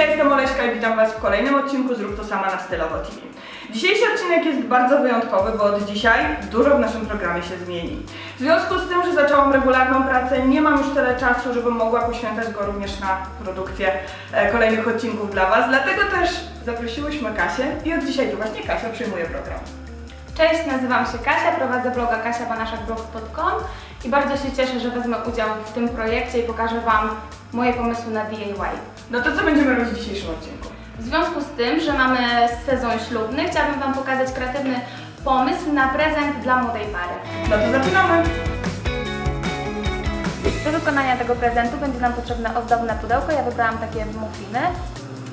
jestem Oleśka i witam Was w kolejnym odcinku Zrób to sama na Stylowo TV. Dzisiejszy odcinek jest bardzo wyjątkowy, bo od dzisiaj dużo w naszym programie się zmieni. W związku z tym, że zaczęłam regularną pracę, nie mam już tyle czasu, żebym mogła poświęcać go również na produkcję e, kolejnych odcinków dla Was. Dlatego też zaprosiłyśmy Kasię i od dzisiaj to właśnie Kasia przyjmuje program. Cześć, nazywam się Kasia, prowadzę bloga kasiabanaszakblog.com i bardzo się cieszę, że wezmę udział w tym projekcie i pokażę Wam moje pomysły na DIY. No to co będziemy robić w dzisiejszym odcinku? W związku z tym, że mamy sezon ślubny, chciałabym Wam pokazać kreatywny pomysł na prezent dla młodej pary. No to zaczynamy! Do wykonania tego prezentu będzie nam potrzebne ozdobne pudełko. Ja wybrałam takie muffiny.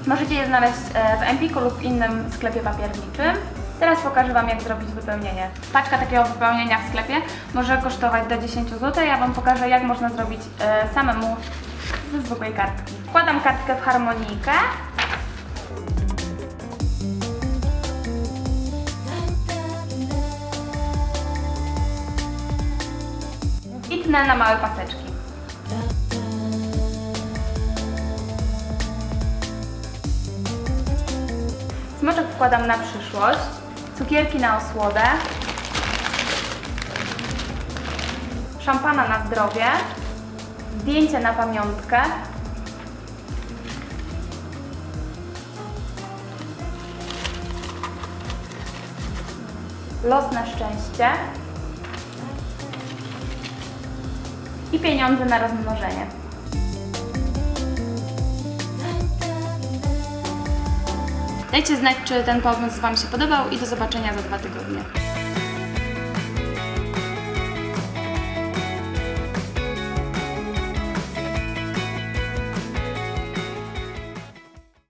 Możecie je znaleźć e, w Empiku lub innym sklepie papierniczym. Teraz pokażę Wam, jak zrobić wypełnienie. Paczka takiego wypełnienia w sklepie może kosztować do 10 zł. Ja Wam pokażę, jak można zrobić e, samemu ze zwykłej kartki. Wkładam kartkę w harmonijkę. I tnę na małe paseczki. Smoczek wkładam na przyszłość, cukierki na osłodę, szampana na zdrowie, zdjęcie na pamiątkę, los na szczęście i pieniądze na rozmnożenie. Dajcie znać, czy ten pomysł Wam się podobał i do zobaczenia za dwa tygodnie.